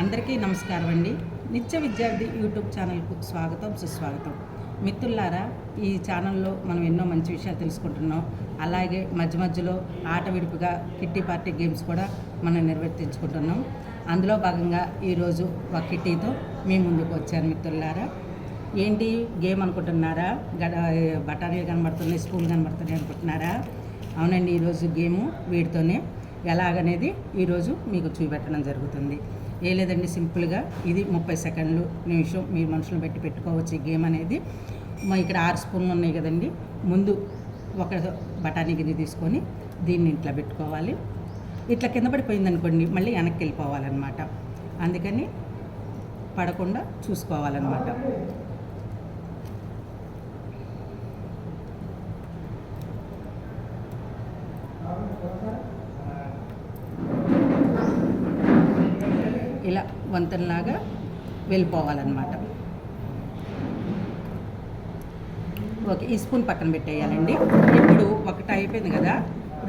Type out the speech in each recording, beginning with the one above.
అందరికీ నమస్కారం అండి. నిత్య విద్యార్థి యూట్యూబ్ ఛానల్కు స్వాగతం సుస్వాగతం. మిత్రులారా ఈ ఛానల్లో మనం ఎన్నో మంచి విషయాలు తెలుసుకుంటున్నాం. అలాగే మధ్య మధ్యలో ఆట విడుపుగా కిట్టి పార్టీ గేమ్స్ కూడా మనం నిర్వర్తించుకుంటున్నాం. అందులో భాగంగా ఈరోజు ఒక కిట్టీతో మీ ముందుకు వచ్చాను మిత్రులారా. ఏంటి గేమ్ అనుకుంటున్నారా? గడ బఠానీలు కనబడుతున్నాయి స్కూల్ కనబడుతున్నాయి అనుకుంటున్నారా? అవునండి ఈరోజు గేము వీటితోనే. ఎలాగనేది ఈరోజు మీకు చూపెట్టడం జరుగుతుంది. ఏ లేదండి సింపుల్గా ఇది ముప్పై సెకండ్లు నిమిషం మీరు మనుషులు పెట్టి పెట్టుకోవచ్చు ఈ గేమ్ అనేది. మా ఇక్కడ ఆరు స్పూన్లు ఉన్నాయి కదండి. ముందు ఒక బఠానీ గిన్నె తీసుకొని దీన్ని ఇంట్లో పెట్టుకోవాలి. ఇట్లా కింద పడిపోయింది అనుకోండి మళ్ళీ వెనక్కి వెళ్ళిపోవాలన్నమాట. అందుకని పడకుండా చూసుకోవాలన్నమాట ఇలా వంతెనలాగా వెళ్ళిపోవాలన్నమాట. ఓకే ఈ స్పూన్ పక్కన పెట్టేయాలండి. ఇప్పుడు ఒకటి అయిపోయింది కదా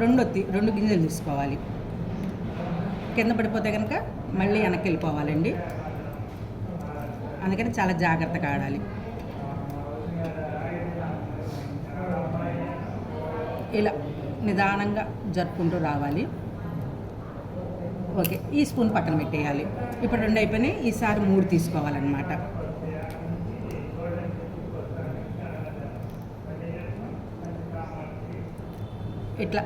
రెండు రెండు గింజలు తీసుకోవాలి. కింద పడిపోతే కనుక మళ్ళీ వెనక్కి వెళ్ళిపోవాలండి. అందుకని చాలా జాగ్రత్తగా ఆడాలి. ఇలా నిదానంగా జరుపుకుంటూ రావాలి. ఓకే ఈ స్పూన్ పక్కన పెట్టేయాలి. ఇప్పుడు రెండు అయిపోయినాయి ఈసారి మూడు తీసుకోవాలన్నమాట. ఇట్లా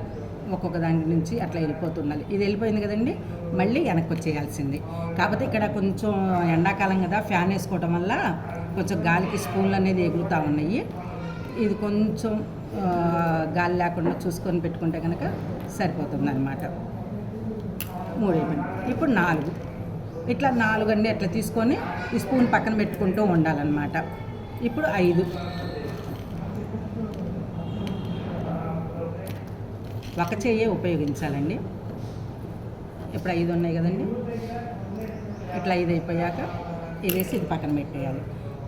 ఒక్కొక్క దాని నుంచి అట్లా వెళ్ళిపోతుండాలి ఇది వెళ్ళిపోయింది కదండి మళ్ళీ వెనక్కి వచ్చేయాల్సింది. కాకపోతే ఇక్కడ కొంచెం ఎండాకాలం కదా ఫ్యాన్ వేసుకోవటం వల్ల కొంచెం గాలికి స్పూన్లు అనేది ఎగురుతూ ఉన్నాయి. ఇది కొంచెం గాలి లేకుండా చూసుకొని పెట్టుకుంటే కనుక సరిపోతుంది అన్నమాట మూడు అయిపోయింది ఇప్పుడు నాలుగు. ఇట్లా నాలుగు అండి అట్లా తీసుకొని ఈ స్పూన్ పక్కన పెట్టుకుంటూ ఉండాలన్నమాట. ఇప్పుడు ఐదు. ఒక చెయ్యే ఉపయోగించాలండి. ఇప్పుడు ఐదు ఉన్నాయి కదండి. ఇట్లా ఐదు అయిపోయాక ఇదేసి ఇది పక్కన పెట్టేయాలి.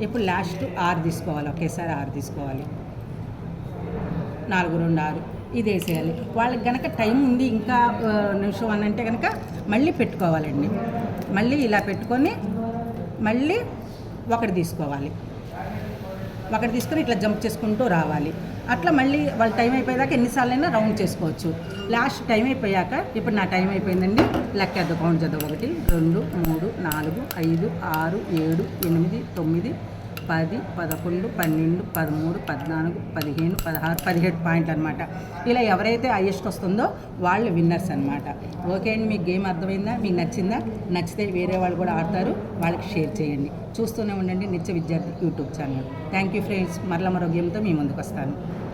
ఇప్పుడు లాస్ట్ ఆరు తీసుకోవాలి. ఒకేసారి ఆరు తీసుకోవాలి. నాలుగు రెండు ఆరు. ఇది వేసేయాలి వాళ్ళకి కనుక టైం ఉంది ఇంకా నిమిషం అని అంటే కనుక మళ్ళీ పెట్టుకోవాలండి. మళ్ళీ ఇలా పెట్టుకొని మళ్ళీ ఒకటి తీసుకోవాలి. ఒకటి తీసుకొని ఇట్లా జంప్ చేసుకుంటూ రావాలి. అట్లా మళ్ళీ వాళ్ళ టైం అయిపోయేదాకా ఎన్నిసార్లైనా రౌండ్ చేసుకోవచ్చు. లాస్ట్ టైం అయిపోయాక ఇప్పుడు నా టైం అయిపోయిందండి. లెక్కేద్దాం కౌంట్ చేద్దాం ఒకటి రెండు మూడు నాలుగు ఐదు ఆరు ఏడు ఎనిమిది తొమ్మిది పది పదకొండు పన్నెండు పదమూడు పద్నాలుగు పదిహేను పదహారు పదిహేడు పాయింట్లు అనమాట ఇలా ఎవరైతే హైయెస్ట్ వస్తుందో వాళ్ళు విన్నర్స్ అనమాట ఓకే అండి మీకు గేమ్ అర్థమైందా? మీకు నచ్చిందా? నచ్చితే వేరే వాళ్ళు కూడా ఆడతారు వాళ్ళకి షేర్ చేయండి. చూస్తూనే ఉండండి Nitya Vidyarthi YouTube channel. Thank you friends మరల మరో గేమ్తో మీ ముందుకు వస్తాను.